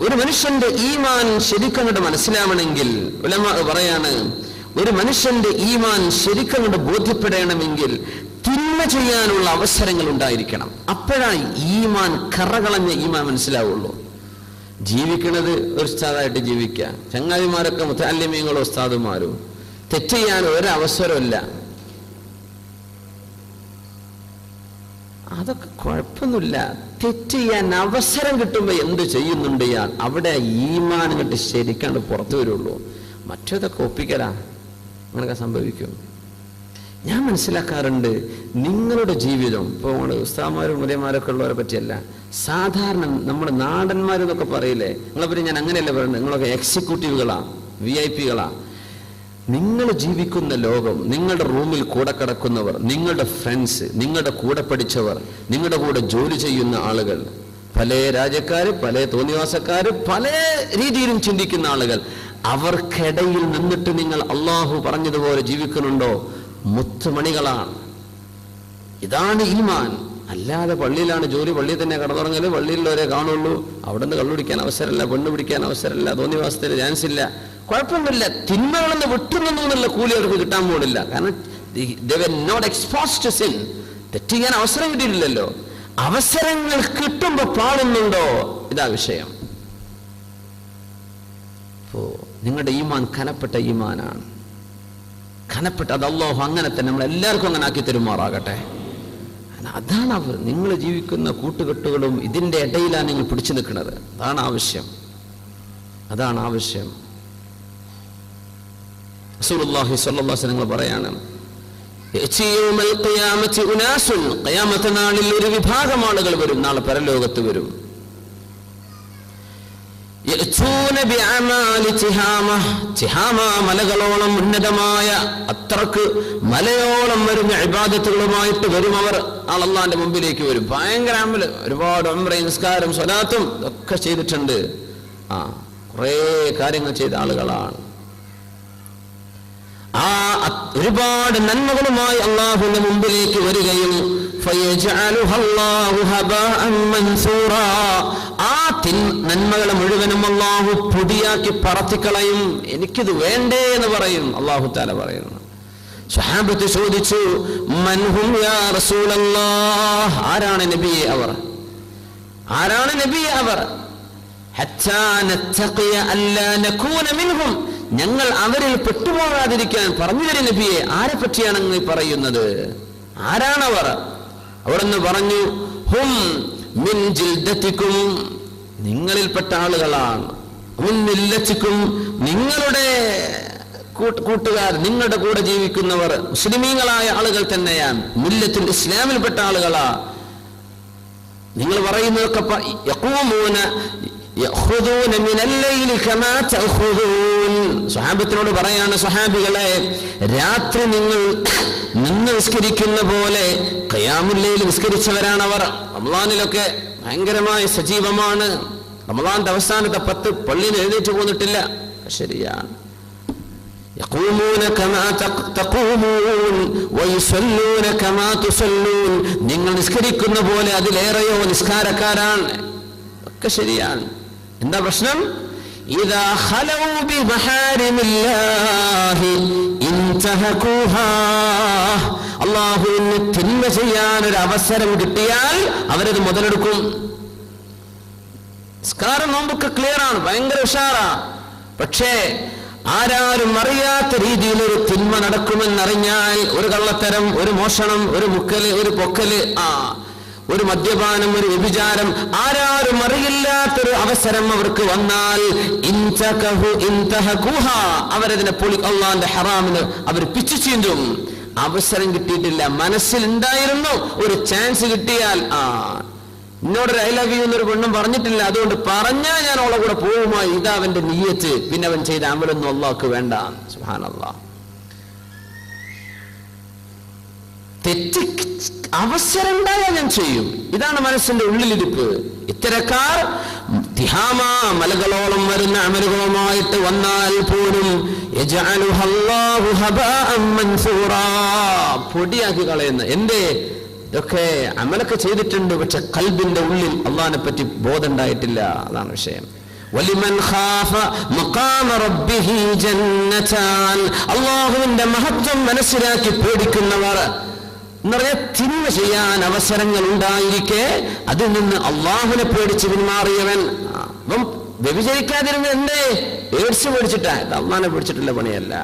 ഒരു മനുഷ്യന്റെ ഈമാൻ ശരിക്കങ്ങോട്ട് മനസ്സിലാവണമെങ്കിൽ ഉലമ പറയാണ് ഒരു മനുഷ്യന്റെ ഈമാൻ ശരിക്കങ്ങോട്ട് ബോധ്യപ്പെടണമെങ്കിൽ തിന്മ ചെയ്യാനുള്ള അവസരങ്ങൾ ഉണ്ടായിരിക്കണം. അപ്പോഴാണ് ഈമാൻ കറകളഞ്ഞ ഈമാൻ മനസ്സിലാവുള്ളൂ. ജീവിക്കുന്നത് ഒരു ഉസ്താദായിട്ട് ജീവിക്കുക ചങ്ങാതിമാരൊക്കെ മുത്താലിമ്യങ്ങളോ ഉസ്താദുമാരും. തെറ്റ് ചെയ്യാൻ ഒരവസരമില്ല അതൊക്കെ കുഴപ്പമൊന്നുമില്ല. തെറ്റ് ചെയ്യാൻ അവസരം കിട്ടുമ്പോൾ എന്ത് ചെയ്യുന്നുണ്ട് ഇയാൾ? അവിടെ ഈമാൻ കണ്ട് ശരിക്കാണ്ട് പുറത്തു വരുള്ളൂ. മറ്റേതൊക്കെ ഒപ്പിക്കലാ? അങ്ങനെയൊക്കെ സംഭവിക്കും. ഞാൻ മനസ്സിലാക്കാറുണ്ട് നിങ്ങളുടെ ജീവിതം ഇപ്പോൾ നമ്മൾ ഉസ്താമാരും മുലയന്മാരൊക്കെ ഉള്ളവരെ പറ്റിയല്ല സാധാരണ നമ്മുടെ നാടന്മാരെന്നൊക്കെ പറയില്ലേ? നിങ്ങളെ പറ്റി ഞാൻ അങ്ങനെയല്ല പറയുന്നത്? നിങ്ങളൊക്കെ എക്സിക്യൂട്ടീവുകളാണ് വി ഐ പികളാ നിങ്ങൾ ജീവിക്കുന്ന ലോകം നിങ്ങളുടെ റൂമിൽ കൂടെ കിടക്കുന്നവർ നിങ്ങളുടെ ഫ്രണ്ട്സ് നിങ്ങളുടെ കൂടെ പഠിച്ചവർ നിങ്ങളുടെ കൂടെ ജോലി ചെയ്യുന്ന ആളുകൾ പല രാജ്യക്കാർ പല തോന്നിവാസക്കാർ പല രീതിയിലും ചിന്തിക്കുന്ന ആളുകൾ അവർക്കിടയിൽ നിന്നിട്ട് നിങ്ങൾ അള്ളാഹു പറഞ്ഞതുപോലെ ജീവിക്കുന്നുണ്ടോ? മുത്തുമണികളാണ്. ഇതാണ് ഈമാൻ. അല്ലാതെ പള്ളിയിലാണ് ജോലി പള്ളിയിൽ തന്നെ കടന്നുറങ്ങൽ പള്ളിയിലുള്ളവരെ കാണുള്ളൂ. അവിടെ നിന്ന് കള്ളുപിടിക്കാൻ അവസരമില്ല പെണ്ണ് പിടിക്കാൻ അവസരമില്ല തോന്നിവാസത്തിൽ ചാൻസ് ഇല്ല. കുഴപ്പമൊന്നുമില്ല. തിന്മകളെന്ന് വിട്ടുനിന്നു എന്നുള്ള കൂലി അവർക്ക് കിട്ടാൻ പോണില്ല. കാരണം നോട്ട് ടു സിൻ തെറ്റ് ചെയ്യാൻ അവസരം കിട്ടിയിട്ടില്ലല്ലോ. അവസരങ്ങൾ കിട്ടുമ്പോ പാടുന്നുണ്ടോ? ഇതാ വിഷയം. അപ്പോ നിങ്ങളുടെ ഈമാൻ കനപ്പെട്ട ഈമാനാണ്. കനപ്പെട്ട അത് അങ്ങനെ തന്നെ നമ്മൾ എല്ലാവർക്കും അങ്ങനെ ആക്കി തരുമാറാകട്ടെ. അതാണ് അവർ നിങ്ങൾ ജീവിക്കുന്ന കൂട്ടുകെട്ടുകളും ഇതിന്റെ ഇടയിലാണ് നിങ്ങൾ പിടിച്ചു നിൽക്കുന്നത്. അതാണ് ആവശ്യം അതാണ് ആവശ്യം റസൂലുള്ളാഹി അലൈഹി വസല്ലം പറയാണ് നാളിൽ ഒരു വിഭാഗം ആളുകൾ വരും നാളെ പരലോകത്ത് വരും. മലകളോളം ഉന്നതമായ അത്രയ്ക്ക് മലയോളം വരുന്ന ഇബാദത്തുകളുമായിട്ട് വരും അവർ അള്ളാന്റെ മുമ്പിലേക്ക് വരും. ഭയങ്കര അമ്പൽ ഒരുപാട് നിസ്കാരം സ്വലാത്തും ഒക്കെ ചെയ്തിട്ടുണ്ട്. ആ കുറേ കാര്യങ്ങൾ ചെയ്ത ആളുകളാണ്. ഒരുപാട് നന്മകളുമായി അള്ളാഹുവിന്റെ മുമ്പിലേക്ക് വരികയും ആ തിൻ നന്മകളെ മുഴുവനും അള്ളാഹു പൊടിയാക്കി പറത്തിക്കളയും. എനിക്കിത് വേണ്ടേ എന്ന് പറയും. അള്ളാഹു താല പറയുന്നു. സ്വഹാബത്ത് ചോദിച്ചു മൻഹും യാ റസൂലല്ലാഹ്? ആരാണ് നബിയെ അവർ? ആരാണ് നബിയെ അവർ? ഹത്താ നത്തഖിയ അല്ലാ നകൂന മിൻഹും. ഞങ്ങൾ അവരിൽ പെട്ടുപോകാതിരിക്കാൻ പറഞ്ഞു തരും നബിയെ. ആരെ പറ്റിയാണ് നിങ്ങൾ പറയുന്നത്? ആരാണവർ? അവിടുന്ന് പറഞ്ഞു ഹും മിൻ ജിൽദത്തിക്കും നിങ്ങളിൽപ്പെട്ട ആളുകളാണ്. മിൻ നിങ്ങളുടെ കൂട്ടുകാർ നിങ്ങളുടെ കൂടെ ജീവിക്കുന്നവർ മുസ്ലിമീങ്ങളായ ആളുകൾ തന്നെയാണ്. മില്ലത്തിൽ ഇസ്ലാമിൽപ്പെട്ട ആളുകളാ. നിങ്ങൾ പറയുന്നതൊക്കെ സുഹാബത്തിനോട് പറയാണ് സ്വഹാബികളെ രാത്രി നിങ്ങൾ നിന്ന് വിസ്കരിക്കുന്ന പോലെ കയാമുല്ലയിൽ വിസ്കരിച്ചവരാണ് അവർ റമലാനിലൊക്കെ ഭയങ്കരമായ സജീവമാണ്. റമലാന്റെ അവസാനത്തെ പത്ത് പള്ളിയിൽ എഴുന്നേറ്റ് പോന്നിട്ടില്ല. ശരിയാണ്. നിങ്ങൾ നിസ്കരിക്കുന്ന പോലെ അതിലേറെയോ നിസ്കാരക്കാരാണ്. ഒക്കെ ശരിയാണ്. എന്താ പ്രശ്നം إذا خلوا بمحارم الله انتهكوها അള്ളാഹുവിന് തിന്മ ചെയ്യാൻ ഒരു അവസരം കിട്ടിയാൽ അവരത് മുതലെടുക്കും നിസ്കാരം നോമ്പൊക്കെ ക്ലിയർ ആണ് ഭയങ്കര ഉഷാറാ പക്ഷേ ആരാരും അറിയാത്ത രീതിയിൽ ഒരു തിന്മ നടക്കുമെന്നറിഞ്ഞാൽ ഒരു കള്ളത്തരം ഒരു മോഷണം ഒരു മുക്കല് ഒരു പൊക്കല് ആ ഒരു മദ്യപാനം ഒരു വ്യഭിചാരം ആരാരും അറിയില്ലാത്തൊരു അവസരം അവർക്ക് വന്നാൽ. അവരതിനെ പൊളി അള്ളാന്റെ ഹറാമിന് അവർ പിച്ചു ചീന്തും. അവസരം കിട്ടിയിട്ടില്ല മനസ്സിൽ ഉണ്ടായിരുന്നു ഒരു ചാൻസ് കിട്ടിയാൽ ആ. എന്നോടൊരു ഐ ലവ് യു എന്നൊരു പെണ്ണും പറഞ്ഞിട്ടില്ല അതുകൊണ്ട് പറഞ്ഞാൽ ഞാൻ അവളെ കൂടെ പോകുമായി ഇതാ അവന്റെ നീയത്ത് പിന്നെ അവൻ ചെയ്ത അമലൊന്നും അള്ളാഹ്ക്ക് വേണ്ട. സുഹാനല്ലാ തെറ്റ് അവസരം ഉണ്ടായാൽ ഞാൻ ചെയ്യും. ഇതാണ് മനസ്സിന്റെ ഉള്ളിലിരിപ്പ്. ഇത്തരക്കാർ തിഹാമ മലകളോളം വരുന്ന അമലുകളുമായിട്ട് വന്നാൽ പോലും. പൊടിയാക്കി കളയുന്ന. എന്തേ? ഇതൊക്കെ അമലൊക്കെ ചെയ്തിട്ടുണ്ട് പക്ഷെ കൽബിന്റെ ഉള്ളിൽ അള്ളഹാനെ പറ്റി ബോധം ഉണ്ടായിട്ടില്ല അതാണ് വിഷയം. വലിമൻ ഖാഫ അള്ളാഹുവിന്റെ മഹത്വം മനസ്സിലാക്കി പേടിക്കുന്നവർ എന്നറിയ തിന്മ ചെയ്യാൻ അവസരങ്ങൾ ഉണ്ടായിരിക്കെ അതിൽ നിന്ന് അള്ളാഹുനെ പേടിച്ച് പിന്മാറിയവൻ അപ്പം വ്യഭിചരിക്കാതിരുന്ന എന്തേ? ഏഡ്സ് പേടിച്ചിട്ടാ. ഇത് അള്ളാഹിനെ പേടിച്ചിട്ടുള്ള പണിയല്ല.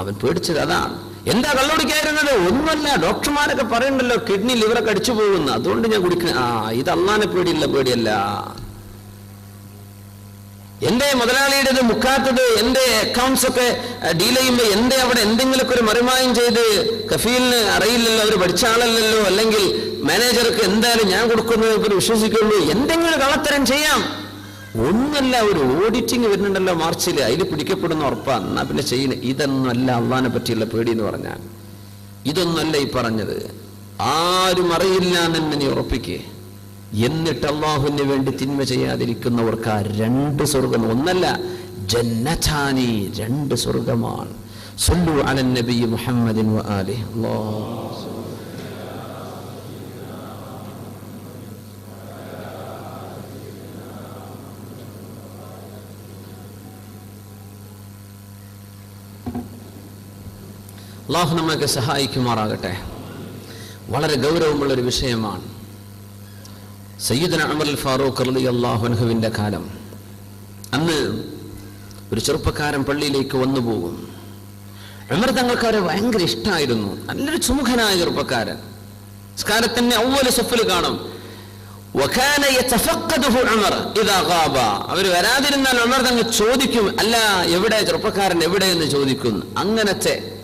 അവൻ പേടിച്ചത് അതാണ് എന്താ കള്ളുടിക്കായിരുന്നത് ഒന്നുമല്ല ഡോക്ടർമാരൊക്കെ പറയണ്ടല്ലോ കിഡ്നി ലിവറൊക്കെ അടിച്ചു പോകുന്നു. അതുകൊണ്ട് ഞാൻ കുടിക്കുന്ന ആ ഇത് അള്ളഹാനെ പേടിയില്ല പേടിയല്ല. എന്റെ മുതലാളിയുടേത് മുക്കാത്തത്? എന്റെ അക്കൗണ്ട്സ് ഒക്കെ ഡീൽ ചെയ്യുമ്പോൾ എന്റെ അവിടെ എന്തെങ്കിലുമൊക്കെ ഒരു മറിമായം ചെയ്ത് കഫീലിന് അറിയില്ലല്ലോ അവർ പഠിച്ച ആളല്ലല്ലോ അല്ലെങ്കിൽ മാനേജർക്ക് എന്തായാലും ഞാൻ കൊടുക്കുന്നത് ഇവർ എന്തെങ്കിലും കള്ളത്തരം ചെയ്യാം. ഒന്നല്ല ഒരു ഓഡിറ്റിംഗ് വരുന്നുണ്ടല്ലോ മാർച്ചിൽ അതിൽ പിടിക്കപ്പെടുന്ന ഉറപ്പാണ് എന്നാ പിന്നെ ചെയ്യുന്നത് ഇതൊന്നല്ല അള്ളഹാനെ പറ്റിയുള്ള പേടി എന്ന് പറഞ്ഞാൽ. ഇതൊന്നല്ല ഈ പറഞ്ഞത്. ആരും അറിയില്ല എന്നെ ഉറപ്പിക്കേ. എന്നിട്ട് അള്ളാഹുവിന് വേണ്ടി തിന്മ ചെയ്യാതിരിക്കുന്നവർക്ക് ആ രണ്ട് സ്വർഗം ഒന്നല്ല ജന്നഥാനി രണ്ട് സ്വർഗമാണ്. സല്ലു അലൻ നബി മുഹമ്മദിൻ അല്ലാഹ് അള്ളാഹു നമ്മൾക്ക് സഹായിക്കുമാറാകട്ടെ. വളരെ ഗൗരവമുള്ളൊരു വിഷയമാണ് സയ്യിദന അമർ അൽ ഫാറൂഖ് അലി അള്ളാഹുൻഹുവിന്റെ കാലം. അന്ന് ഒരു ചെറുപ്പക്കാരൻ പള്ളിയിലേക്ക് വന്നു പോകും. അമർ തങ്ങൾക്ക് അവരെ ഭയങ്കര ഇഷ്ടമായിരുന്നു നല്ലൊരു സുമുഖനായ ചെറുപ്പക്കാരൻ. സ്കാരത്തിന്റെ ഔവല സഫിൽ കാണും. ഉമർ അവർ വരാതിരുന്നാൽ ഉമർ തങ്ങൾ ചോദിക്കും അല്ല എവിടെ ചെറുപ്പക്കാരൻ എവിടെ? എന്ന് ചോദിക്കും. അങ്ങനത്തെ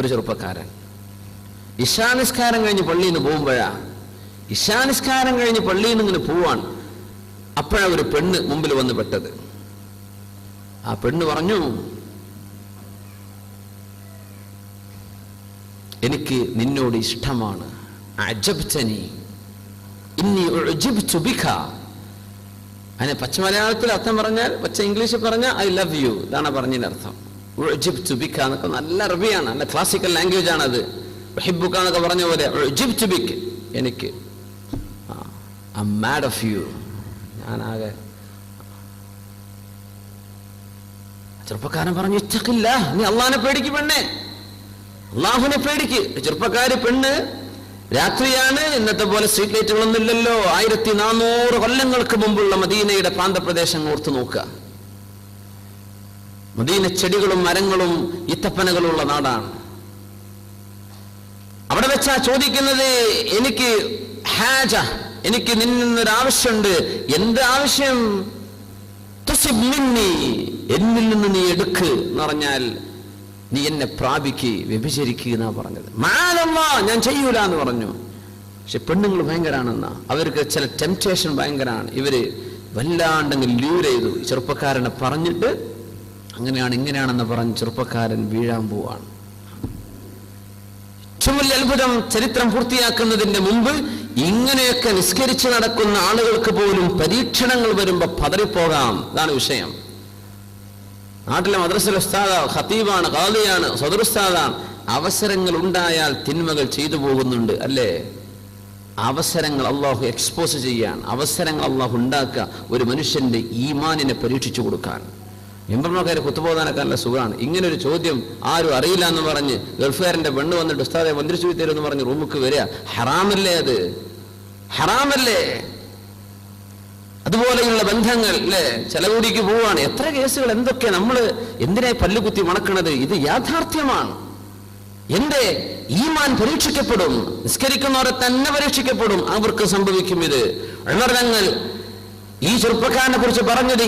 ഒരു ചെറുപ്പക്കാരൻ. ഇഷാനിസ്കാരം കഴിഞ്ഞ് പള്ളിയിൽ നിന്ന് പോകുമ്പോഴാ ഇഷാനിസ്കാരം കഴിഞ്ഞ് പള്ളിയിൽ നിന്ന് ഇങ്ങനെ പോവാണ്. അപ്പോഴാണ് ഒരു പെണ്ണ് മുമ്പിൽ വന്ന് പെട്ടത്. ആ പെണ്ണ് പറഞ്ഞു എനിക്ക് നിന്നോട് ഇഷ്ടമാണ്. അജബ്തനി. ഇന്നി ബിക. അതിനെ പച്ച മലയാളത്തിൽ അർത്ഥം പറഞ്ഞാൽ പച്ച ഇംഗ്ലീഷിൽ പറഞ്ഞാൽ ഐ ലവ് യു. ഇതാണ് പറഞ്ഞതിന്റെ അർത്ഥം. ബിക എന്നൊക്കെ നല്ല അറബിയാണ് നല്ല ക്ലാസിക്കൽ ലാംഗ്വേജ് ആണത് ഹിബുക്ക എന്നൊക്കെ പറഞ്ഞ പോലെ ഉഅ്ജിബ്തു ചുബിക്ക് എനിക്ക് ഐ മാഡ് ഓഫ് യു ഞാനാകെ ചെറുപ്പക്കാരൻ പറഞ്ഞു ഇഷ്ടക്കില്ല നീ അള്ളാഹിനെ പേടിക്ക് പെണ്ണേ. അള്ളാഹുവിനെ പേടിക്ക്. ചെറുപ്പക്കാര് പെണ്ണ് രാത്രിയാണ്. ഇന്നത്തെ പോലെ സ്ട്രീറ്റ് ലൈറ്റുകളൊന്നും ഇല്ലല്ലോ. ആയിരത്തി നാനൂറ് കൊല്ലങ്ങൾക്ക് മുമ്പുള്ള മദീനയുടെ പ്രാന്തപ്രദേശം ഓർത്തു നോക്കുക. മദീന ചെടികളും മരങ്ങളും ഇത്തപ്പനകളും ഉള്ള നാടാണ്. അവിടെ വെച്ചാ ചോദിക്കുന്നത് എനിക്ക് ഹാജ എനിക്ക് നിന്നൊരു ആവശ്യമുണ്ട് എന്റെ ആവശ്യം? എന്നിൽ നിന്ന് നീ എടുക്ക് എന്ന് പറഞ്ഞാൽ നീ എന്നെ പ്രാപിക്ക് വ്യഭിചരിക്കുക എന്നാ പറഞ്ഞത്. മാനമ്മ ഞാൻ ചെയ്യൂല എന്ന് പറഞ്ഞു. പക്ഷെ പെണ്ണുങ്ങൾ ഭയങ്കരാണെന്നാ. അവർക്ക് ചില ടെംപ്റ്റേഷൻ ഭയങ്കരമാണ് ഇവർ വല്ലാണ്ടെങ്കിൽ ലൂർ ചെയ്തു. ചെറുപ്പക്കാരനെ പറഞ്ഞിട്ട് അങ്ങനെയാണ് ഇങ്ങനെയാണെന്ന് പറഞ്ഞ് ചെറുപ്പക്കാരൻ വീഴാൻ പോവാണ്. ഏറ്റവും വലിയ അത്ഭുതം ചരിത്രം പൂർത്തിയാക്കുന്നതിന്റെ മുമ്പ് ഇങ്ങനെയൊക്കെ നിസ്കരിച്ച് നടക്കുന്ന ആളുകൾക്ക് പോലും പരീക്ഷണങ്ങൾ വരുമ്പോ പതറിപ്പോകാം. ഇതാണ് വിഷയം. നാട്ടിലെ മദ്രസ ഉസ്താദ ഖത്തീബാണ് ഖാദിയാണ് സദുർസ്താദാണ് അവസരങ്ങൾ ഉണ്ടായാൽ തിന്മകൾ ചെയ്തു പോകുന്നുണ്ട് അല്ലേ? അവസരങ്ങൾ അള്ളാഹു എക്സ്പോസ് ചെയ്യാൻ അവസരങ്ങൾ അള്ളാഹു ഉണ്ടാക്കുക. ഒരു മനുഷ്യന്റെ ഈമാനിനെ പരീക്ഷിച്ചു കൊടുക്കാൻ. എംബർമാക്കാരെ കുത്തുപോകാനൊക്കെ നല്ല സുഖമാണ്? ഇങ്ങനെ ഒരു ചോദ്യം ആരും അറിയില്ല എന്ന് പറഞ്ഞ് ഗൾഫുകാരന്റെ പെണ്ണ് വന്നിട്ട് ഉസ്താദെ മന്ത്രിച്ചു തരും എന്ന് പറഞ്ഞ് റൂമുക്ക് വരിക. ഹറാമല്ലേ അത്? ഹറാമല്ലേ? അതുപോലെയുള്ള ബന്ധങ്ങൾ അല്ലേ ചെലവൂടിക്ക് പോവുകയാണ് എത്ര കേസുകൾ എന്തൊക്കെ നമ്മൾ എന്തിനായി പല്ലുകുത്തി മണക്കണത്? ഇത് യാഥാർത്ഥ്യമാണ്. എന്റെ ഈമാൻ പരീക്ഷിക്കപ്പെടും. നിസ്കരിക്കുന്നവരെ തന്നെ പരീക്ഷിക്കപ്പെടും. അവർക്ക് സംഭവിക്കും ഇത്. ഉണർന്നങ്ങൾ ഈ ചെറുപ്പക്കാരനെ കുറിച്ച് പറഞ്ഞത്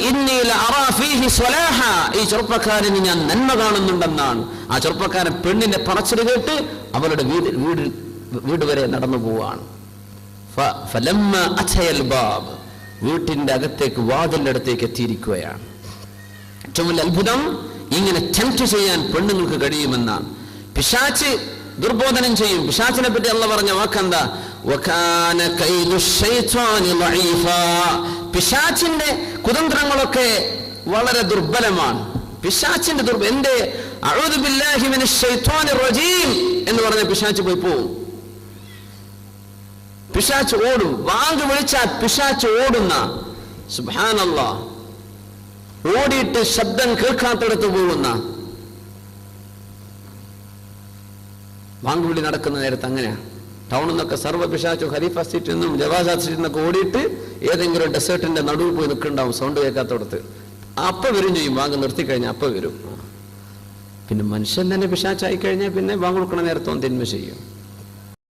ഈ ചെറുപ്പക്കാരന് ഞാൻ നന്മ കാണുന്നുണ്ടെന്നാണ്. ആ ചെറുപ്പക്കാരൻ പെണ്ണിനെ പറച്ചിൽ കേട്ട് അവരുടെ വീട് വീട് വീട് വരെ നടന്നു പോവാണ്. ബാബ്. വീട്ടിന്റെ അകത്തേക്ക് വാതിലിന്റെ അടുത്തേക്ക് എത്തിയിരിക്കുകയാണ്. ഏറ്റവും വലിയ അത്ഭുതം ഇങ്ങനെ ടെംപ്റ്റ് ചെയ്യാൻ പെണ്ണുങ്ങൾക്ക് കഴിയുമെന്നാണ്. പിശാച്ച് ദുർബോധനം ചെയ്യും. പിശാച്ചിനെ പറ്റി അള്ള പറഞ്ഞ വാക്കെന്താ? പിശാച്ചിന്റെ കുതന്ത്രങ്ങളൊക്കെ വളരെ ദുർബലമാണ്. പിശാച്ചിന്റെ ദുർബ എന്റെ റജീം എന്ന് പറഞ്ഞ പിശാച്ച് പോയി പോവും. പിശാച്ച് ഓടും. വാങ്ക് വിളിച്ചാൽ പിശാച്ച് ഓടുന്ന. സുബാനല്ല ഓടിയിട്ട് ശബ്ദം കേൾക്കാത്തടത്ത് പോകുന്ന. വാങ്കുവിളി നടക്കുന്ന നേരത്ത് അങ്ങനെയാ. ടൗണിൽ നിന്നൊക്കെ സർവ ഹരീഫ സ്ട്രീറ്റിൽ നിന്നും ജവാസാദ് സ്ട്രീറ്റിൽ നിന്നൊക്കെ ഓടിയിട്ട് ഏതെങ്കിലും ഡെസേർട്ടിന്റെ നടുവിൽ പോയി നിൽക്കുന്നുണ്ടാവും സൗണ്ട് കേൾക്കാത്തടത്ത് അപ്പൊ വരും ചെയ്യും. വാങ്ങി നിർത്തി കഴിഞ്ഞാൽ അപ്പൊ വരും. പിന്നെ മനുഷ്യൻ തന്നെ പിശാച്ചായി കഴിഞ്ഞാൽ പിന്നെ വാങ്ങ് കൊടുക്കണ നേരത്തോ തിന്മ ചെയ്യും.